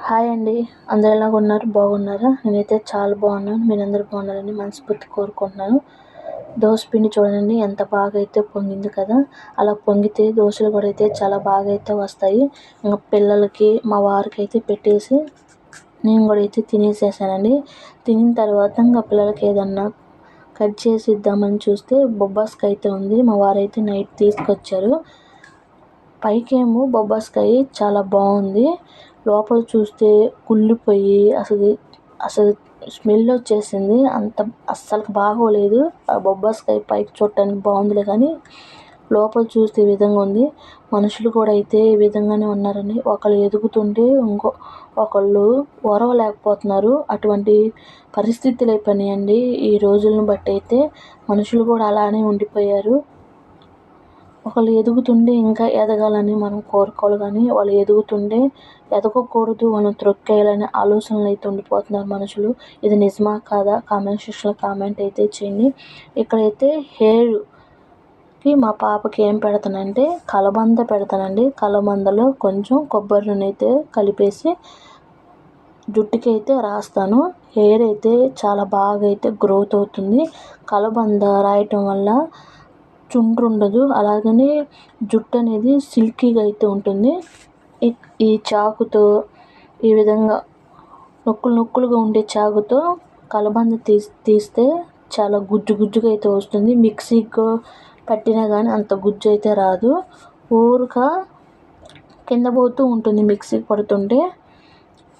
Hi అండి. అందరు ఎలా ఉన్నారు? బాగున్నారా? నేనైతే చాలా బాగున్నాను. మీరందరూ బాగున్నారని మనస్ఫూర్తి కోరుకుంటున్నాను. దోశ పిండి చూడండి ఎంత బాగా అయితే పొంగింది కదా? అలా పొంగితే దోశలు కూడా అయితే చాలా బాగా అయితే వస్తాయి. ఇంకా పిల్లలకి మా వారికి అయితే పెట్టేసి నేను కూడా అయితే తినేసేసానండి. తినిన తర్వాత ఇంకా పిల్లలకి ఏదన్నా కట్ చేసి ఇద్దామని చూస్తే బొబ్బాస్కాయ అయితే ఉంది. మా వారైతే నైట్ తీసుకొచ్చారు. పైకేమో బొబ్బాస్కాయ చాలా బాగుంది. లోపల చూస్తే కుళ్ళిపోయి అసలు అసలు స్మెల్ వచ్చేసింది. అంత అస్సలు బాగోలేదు. ఆ బొబ్బాస్కాయ పైకి చూడటానికి బాగుందిలే కానీ లోపల చూస్తే ఈ విధంగా ఉంది. మనుషులు కూడా అయితే ఈ విధంగానే ఉన్నారండి ఒకళ్ళు ఎదుగుతుంటే ఇంకో ఒకళ్ళు ఓర్వలేకపోతున్నారు అటువంటి పరిస్థితులు అయిపోయినాయండి ఈ రోజులను బట్టి అయితే మనుషులు కూడా అలానే ఉండిపోయారు. ఒకళ్ళు ఎదుగుతుండే ఇంకా ఎదగాలని మనం కోరుకోవాలి కానీ వాళ్ళు ఎదుగుతుండే ఎదగకూడదు మనం త్రొక్కేయాలనే ఆలోచనలు అయితే ఉండిపోతున్నారు మనుషులు. ఇది నిజమా కాదా? కామెంట్ సెక్షన్లో కామెంట్ అయితే చేయండి. ఇక్కడైతే హెయిర్కి మా పాపకి ఏం పెడతానంటే కలబంద పెడతానండి. కలబందలో కొంచెం కొబ్బరి నూనె అయితే కలిపేసి జుట్టుకి అయితే రాస్తాను. హెయిర్ అయితే చాలా బాగా అయితే గ్రోత్ అవుతుంది. కలబంద రాయటం వల్ల చుండ్రు ఉండదు అలాగనే జుట్టు అనేది సిల్కీగా అయితే ఉంటుంది. ఈ ఈ చాకుతో ఈ విధంగా నొక్కులు నొక్కులుగా ఉండే చాకుతో కలబంద తీసి తీస్తే చాలా గుజ్జు గుజ్జుగా అయితే వస్తుంది. మిక్సీకి పట్టినా కానీ అంత గుజ్జు అయితే రాదు. ఊరక కింద పోతూ ఉంటుంది మిక్సీకి పడుతుంటే.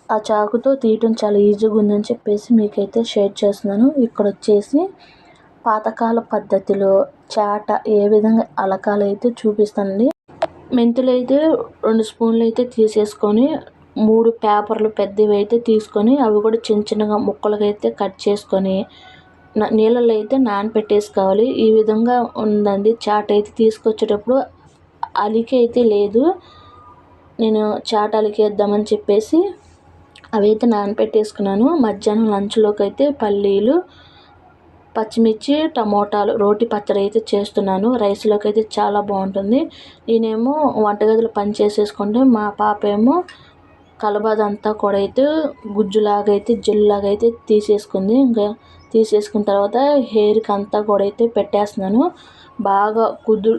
ఆ చాకుతో తీయటం చాలా ఈజీగా ఉందని చెప్పేసి మీకైతే షేర్ చేస్తున్నాను. ఇక్కడ వచ్చేసి పాతకాల పద్ధతిలో చాట ఏ విధంగా అలకాలు అయితే చూపిస్తానండి. మెంతులు అయితే రెండు స్పూన్లు అయితే తీసేసుకొని మూడు పేపర్లు పెద్దవి అయితే తీసుకొని అవి కూడా చిన్న చిన్నగా ముక్కలుగా అయితే కట్ చేసుకొని నీళ్ళల్లో అయితే నానపెట్టేసుకోవాలి. ఈ విధంగా ఉందండి. చాట్ అయితే తీసుకొచ్చేటప్పుడు అలికి అయితే లేదు. నేను చాట్ అలికేద్దామని చెప్పేసి అవి అయితే నానపెట్టేసుకున్నాను. మధ్యాహ్నం లంచ్లోకి అయితే పల్లీలు పచ్చిమిర్చి టమోటాలు రోటి పచ్చడి అయితే చేస్తున్నాను. రైస్లోకి అయితే చాలా బాగుంటుంది. నేనేమో వంటగదిలో పని చేసేసుకుంటే మా పాప ఏమో కలబాద అంతా కూడా అయితే గుజ్జులాగా అయితే జెల్లాగా అయితే తీసేసుకుంది. ఇంకా తీసేసుకున్న తర్వాత హెయిర్కి అంతా కూడా అయితే పెట్టేస్తున్నాను. బాగా కుదు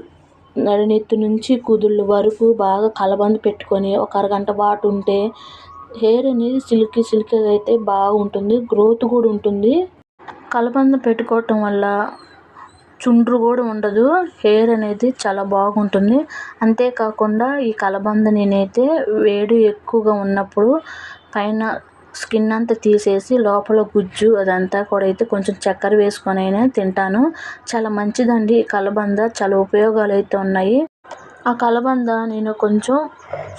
నడినెత్తి నుంచి కుదుళ్ళ వరకు బాగా కలబంద పెట్టుకొని ఒక అరగంట పాటు ఉంటే హెయిర్ అనేది సిల్కీ సిల్కీగా అయితే బాగుంటుంది. గ్రోత్ కూడా ఉంటుంది. కలబంద పెట్టుకోవటం వల్ల చుండ్రు కూడా ఉండదు. హెయిర్ అనేది చాలా బాగుంటుంది. అంతేకాకుండా ఈ కలబంద నేనైతే వేడి ఎక్కువగా ఉన్నప్పుడు పైన స్కిన్ అంతా తీసేసి లోపల గుజ్జు అదంతా కూడా అయితే కొంచెం చక్కెర వేసుకొని అయినా తింటాను. చాలా మంచిదండి ఈ కలబంద. చాలా ఉపయోగాలు అయితే ఉన్నాయి. ఆ కలబంద నేను కొంచెం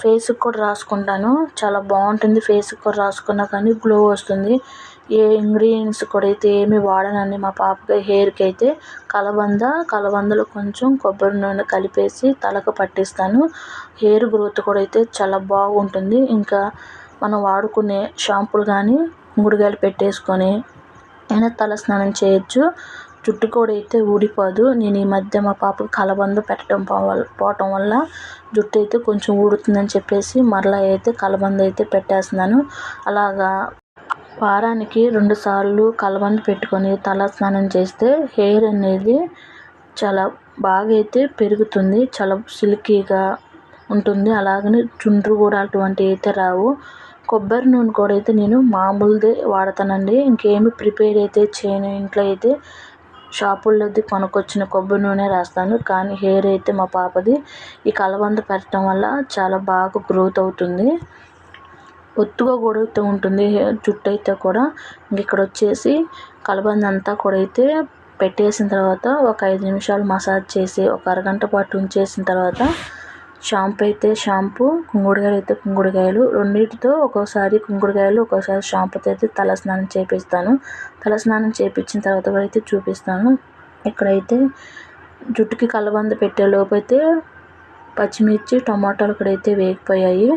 ఫేస్కి కూడా రాసుకుంటాను. చాలా బాగుంటుంది ఫేస్కి కూడా రాసుకున్నా కానీ గ్లో వస్తుంది. ఏ ఇంగ్రీడియంట్స్ కూడా అయితే ఏమి వాడనండి. మా పాపకి హెయిర్కి అయితే కలబంద కలబందలో కొంచెం కొబ్బరి నూనె కలిపేసి తలకు పట్టిస్తాను. హెయిర్ గ్రోత్ కూడా అయితే చాలా బాగుంటుంది. ఇంకా మనం వాడుకునే షాంపూలు కానీ కుంకుడుకాయలు పెట్టేసుకొని అయినా తల స్నానం చేయొచ్చు. జుట్టు కూడా అయితే ఊడిపోదు. నేను ఈ మధ్య మా పాపకి కలబంద పెట్టడం పోవటం వల్ల జుట్టు అయితే కొంచెం ఊడుతుందని చెప్పేసి మరలా అయితే కలబంద అయితే పెట్టేస్తున్నాను. అలాగా వారానికి రెండుసార్లు కలబంద పెట్టుకొని తల స్నానం చేస్తే హెయిర్ అనేది చాలా బాగా అయితే పెరుగుతుంది. చాలా సిల్కీగా ఉంటుంది. అలాగని చుండ్రు కూడా అటువంటివి అయితే రావు. కొబ్బరి నూనె కూడా అయితే నేను మామూలుదే వాడతానండి. ఇంకేమి ప్రిపేర్ అయితే చేయను. ఇంట్లో అయితే షాపుల్లోది కొనుక్కొచ్చిన కొబ్బరి నూనె రాస్తాను. కానీ హెయిర్ అయితే మా పాపది ఈ కలబంద పెట్టడం వల్ల చాలా బాగా గ్రోత్ అవుతుంది. ఒత్తుగా కూడా అయితే ఉంటుంది. జుట్టు అయితే కూడా ఇక్కడ వచ్చేసి కలబంద అంతా కూడా అయితే పెట్టేసిన తర్వాత ఒక ఐదు నిమిషాలు మసాజ్ చేసి ఒక అరగంట పాటు ఉంచేసిన తర్వాత షాంపూ అయితే షాంపూ కుంగుడుకాయలు అయితే కుంగుడుకాయలు రెండింటితో ఒక్కోసారి కుంగుడుకాయలు ఒక్కోసారి షాంపూతో అయితే తల స్నానం చేపిస్తాను. తల స్నానం చేపించిన తర్వాత కూడా అయితే చూపిస్తాను. ఇక్కడైతే జుట్టుకి కలబంద పెట్టే లోపు అయితే పచ్చిమిర్చి టమాటాలు కూడా అయితే వేగిపోయాయి.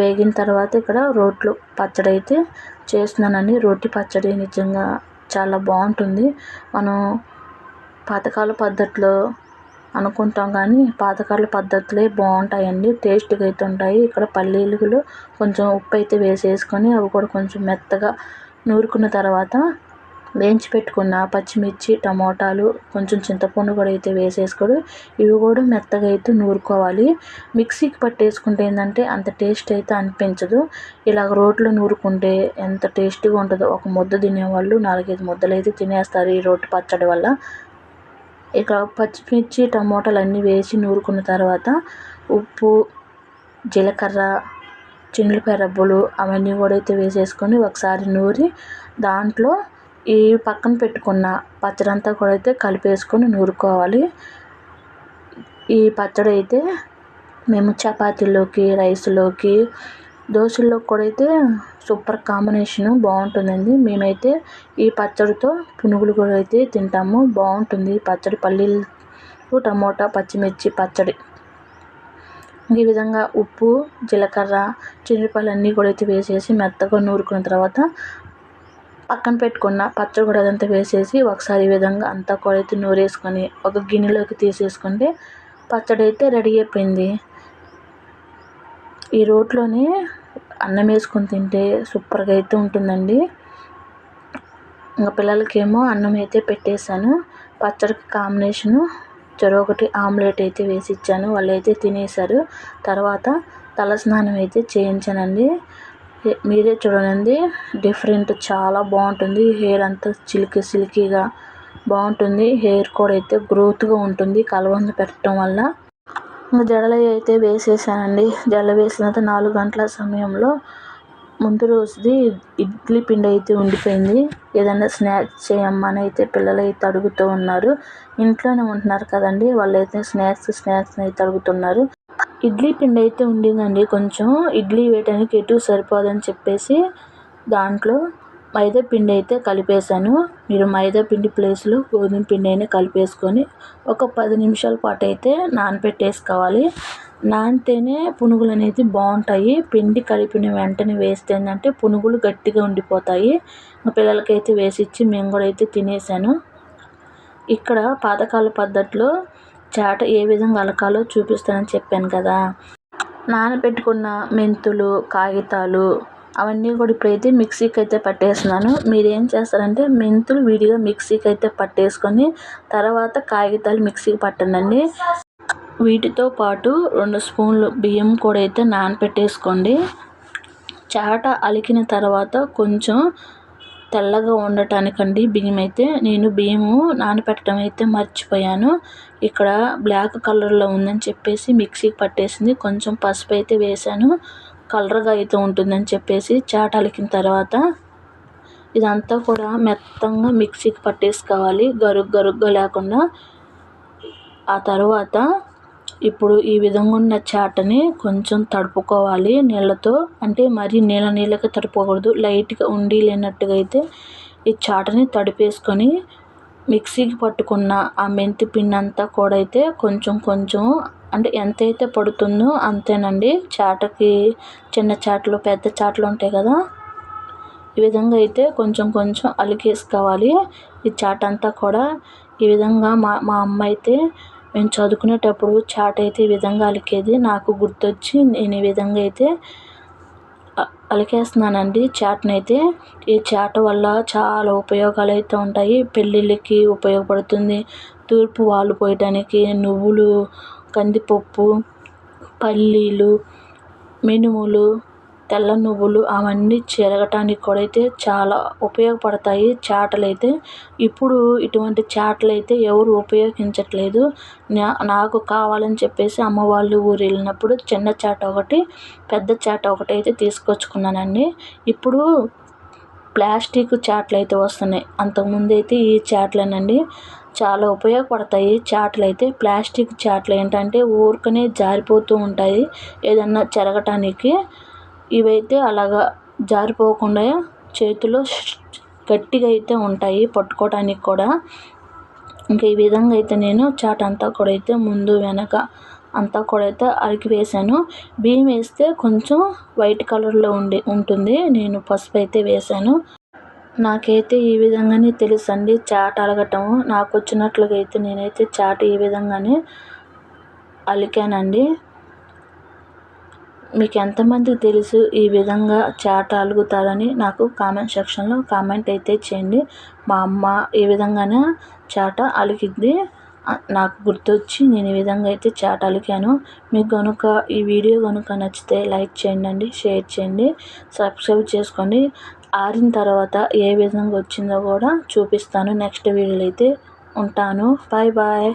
వేగిన తర్వాత ఇక్కడ రోట్లు పచ్చడి అయితే చేస్తున్నానండి. రోటి పచ్చడి నిజంగా చాలా బాగుంటుంది. మనం పాతకాల పద్ధతిలో అనుకుంటాం కానీ పాతకాల పద్ధతులే బాగుంటాయండి. టేస్ట్గా అయితే ఉంటాయి. ఇక్కడ పల్లీలు కొంచెం ఉప్పు అయితే వేసేసుకొని అవి కూడా కొంచెం మెత్తగా నూరుకున్న తర్వాత వేయించి పెట్టుకున్న పచ్చిమిర్చి టమోటాలు కొంచెం చింతపండు కూడా అయితే వేసేసుకొని ఇవి కూడా మెత్తగా అయితే నూరుకోవాలి. మిక్సీకి పట్టేసుకుంటే ఏంటంటే అంత టేస్ట్ అయితే అనిపించదు. ఇలాగ రోట్లో నూరుకుంటే ఎంత టేస్టీగా ఉంటుందో ఒక ముద్ద తినేవాళ్ళు నాలుగైదు ముద్దలు అయితే తినేస్తారు ఈ రోటి పచ్చడి వల్ల. ఇక పచ్చిమిర్చి టమోటాలు అన్నీ వేసి నూరుకున్న తర్వాత ఉప్పు జీలకర్ర చిన్నులపాయ రబ్బులు అవన్నీ కూడా అయితే వేసేసుకొని ఒకసారి నూరి దాంట్లో ఈ పక్కన పెట్టుకున్న పచ్చడి అంతా కూడా అయితే కలిపేసుకొని నూరుకోవాలి. ఈ పచ్చడి అయితే మేము చపాతీలోకి రైస్లోకి దోశల్లో కూడా అయితే సూపర్ కాంబినేషన్ బాగుంటుందండి. మేమైతే ఈ పచ్చడితో పునుగులు కూడా అయితే తింటాము. బాగుంటుంది పచ్చడి. పల్లీలు టమోటా పచ్చిమిర్చి పచ్చడి. ఈ విధంగా ఉప్పు జీలకర్ర చిన్నిపాయలు అన్నీ కూడా అయితే వేసేసి మెత్తగా నూరుకున్న తర్వాత పక్కన పెట్టుకున్న పచ్చడి కూడా అదంతా వేసేసి ఒకసారి ఈ విధంగా అంతా కూడా అయితే నూరేసుకొని ఒక గిన్నెలోకి తీసేసుకుంటే పచ్చడి అయితే రెడీ అయిపోయింది. ఈ రోట్లోనే అన్నం వేసుకొని తింటే సూపర్గా అయితే ఉంటుందండి. ఇంకా పిల్లలకేమో అన్నం అయితే పెట్టేశాను. పచ్చడికి కాంబినేషను చెరొకటి ఆమ్లెట్ అయితే వేసి ఇచ్చాను. వాళ్ళు అయితే తినేశారు. తర్వాత తలస్నానం అయితే చేయించానండి. మీరే చూడండి. డిఫరెంట్ చాలా బాగుంటుంది. హెయిర్ అంతా సిల్కీ సిల్కీగా బాగుంటుంది. హెయిర్ కూడా అయితే గ్రోత్గా ఉంటుంది. కలబంద పెట్టడం వల్ల. ఇంకా జడలు అయితే వేసేసానండి. జడలు వేసిన తర్వాత నాలుగు గంటల సమయంలో ముందు రోజుది ఇడ్లీ పిండి అయితే ఉండిపోయింది. ఏదైనా స్నాక్స్ చేయమ్మని అయితే పిల్లలు అయితే అడుగుతూ ఉన్నారు. ఇంట్లోనే ఉంటున్నారు కదండి. వాళ్ళు అయితే స్నాక్స్ స్నాక్స్ అయితే అడుగుతున్నారు. ఇడ్లీ పిండి అయితే ఉండిందండి. కొంచెం ఇడ్లీ వేయటానికి ఎటు సరిపోదని చెప్పేసి దాంట్లో మైదా పిండి అయితే కలిపేసాను మీరు మైదా పిండి ప్లేస్లో గోధుమ పిండి అయినా కలిపేసుకొని ఒక పది నిమిషాల పాటు అయితే నానబెట్టేసుకోవాలి నానితేనే పునుగులు అనేది బాగుంటాయి. పిండి కలిపిన వెంటనే వేస్తే ఏంటంటే పునుగులు గట్టిగా ఉండిపోతాయి. మా పిల్లలకైతే వేసి ఇచ్చి మేము కూడా అయితే తినేసాను. ఇక్కడ పాతకాల పద్ధతిలో చాట ఏ విధంగా అలకాలో చూపిస్తానని చెప్పాను కదా. నానబెట్టుకున్న మెంతులు కాగితాలు అవన్నీ కూడా ఇప్పుడైతే మిక్సీకి అయితే పట్టేస్తున్నాను. మీరు ఏం చేస్తారంటే మెంతులు విడిగా మిక్సీకి అయితే పట్టేసుకొని తర్వాత కాగితాలు మిక్సీకి పట్టండి వీటితో పాటు రెండు స్పూన్లు బియ్యం కూడా అయితే నానపెట్టేసుకోండి చాట అలికిన తర్వాత కొంచెం తెల్లగా ఉండటానికండి బియ్యం అయితే నేను బియ్యము నానపెట్టడం అయితే మర్చిపోయాను. ఇక్కడ బ్లాక్ కలర్లో ఉందని చెప్పేసి మిక్సీకి పట్టేసింది. కొంచెం పసుపు అయితే వేసాను కలర్గా అయితే ఉంటుందని చెప్పేసి చాట అలికిన తర్వాత ఇదంతా కూడా మెత్తంగా మిక్సీకి పట్టేసుకోవాలి. గరుగ్ గరుగ్గా లేకుండా. ఆ తర్వాత ఇప్పుడు ఈ విధంగా ఉన్న చాటని కొంచెం తడుపుకోవాలి నీళ్ళతో. అంటే మరీ నీళ్ళ నీళ్ళకి తడుపుకోకూడదు. లైట్గా ఉండి లేనట్టుగా అయితే ఈ చాటని తడిపేసుకొని మిక్సీకి పట్టుకున్న ఆ మెంతి పిండి అంతా కూడా అయితే కొంచెం కొంచెం అంటే ఎంతైతే పడుతుందో అంతేనండి. చాటకి చిన్న చాటలు పెద్ద చాటలు ఉంటాయి కదా. ఈ విధంగా అయితే కొంచెం కొంచెం అలికేసుకోవాలి. ఈ చాట అంతా కూడా ఈ విధంగా మా మా అమ్మ అయితే మేము చదువుకునేటప్పుడు చాట్ అయితే ఈ విధంగా అలికేది. నాకు గుర్తొచ్చి నేను ఈ విధంగా అయితే అలికేస్తున్నానండి చాట్నైతే. అయితే ఈ చాట్ వల్ల చాలా ఉపయోగాలు అయితే ఉంటాయి. పెళ్ళిళ్ళకి ఉపయోగపడుతుంది. తూర్పు వాళ్ళు పోయటానికి నువ్వులు కందిపప్పు పల్లీలు మినుములు తెల్ల నువ్వులు అవన్నీ చెరగటానికి కూడా అయితే చాలా ఉపయోగపడతాయి. చాటలు అయితే ఇప్పుడు ఇటువంటి చాటలు అయితే ఎవరు ఉపయోగించట్లేదు. నా నాకు కావాలని చెప్పేసి అమ్మ వాళ్ళు ఊరు వెళ్ళినప్పుడు చిన్న చాట ఒకటి పెద్ద చాట ఒకటి అయితే తీసుకొచ్చుకున్నానండి. ఇప్పుడు ప్లాస్టిక్ చాట్లు అయితే వస్తున్నాయి. అంతకుముందు అయితే ఈ చాటలేనండి. చాలా ఉపయోగపడతాయి. చాట్లు అయితే ప్లాస్టిక్ చాట్లు ఏంటంటే ఊరికనే జారిపోతూ ఉంటాయి. ఏదన్నా చెరగటానికి ఇవైతే అలాగా జారిపోకుండా చేతిలో గట్టిగా అయితే ఉంటాయి పట్టుకోవడానికి కూడా. ఇంకా ఈ విధంగా అయితే నేను చాట్ అంతా కూడా అయితే ముందు వెనక అంతా కూడా అయితే అలికి వేసాను బియ్యం వేస్తే కొంచెం వైట్ కలర్లో ఉండి ఉంటుంది. నేను పసుపు అయితే వేసాను నాకైతే ఈ విధంగానే తెలుసండి చాట అలగటం. నాకు వచ్చినట్లుగా అయితే నేనైతే చాట ఈ విధంగానే అలికానండి. మీకు ఎంతమందికి తెలుసు ఈ విధంగా చాట అలుగుతారని నాకు కామెంట్ సెక్షన్లో కామెంట్ అయితే చేయండి. మా అమ్మ ఈ విధంగానే చాట అలికిద్ది నాకు గుర్తొచ్చి నేను ఈ విధంగా అయితే చాట అలికాను. మీకు కనుక ఈ వీడియో కనుక నచ్చితే లైక్ చేయండి షేర్ చేయండి సబ్స్క్రైబ్ చేసుకోండి. ఆరిన తర్వాత ఏ విధంగా వచ్చిందో కూడా చూపిస్తాను. నెక్స్ట్ వీడియోలో అయితే ఉంటాను. Bye bye.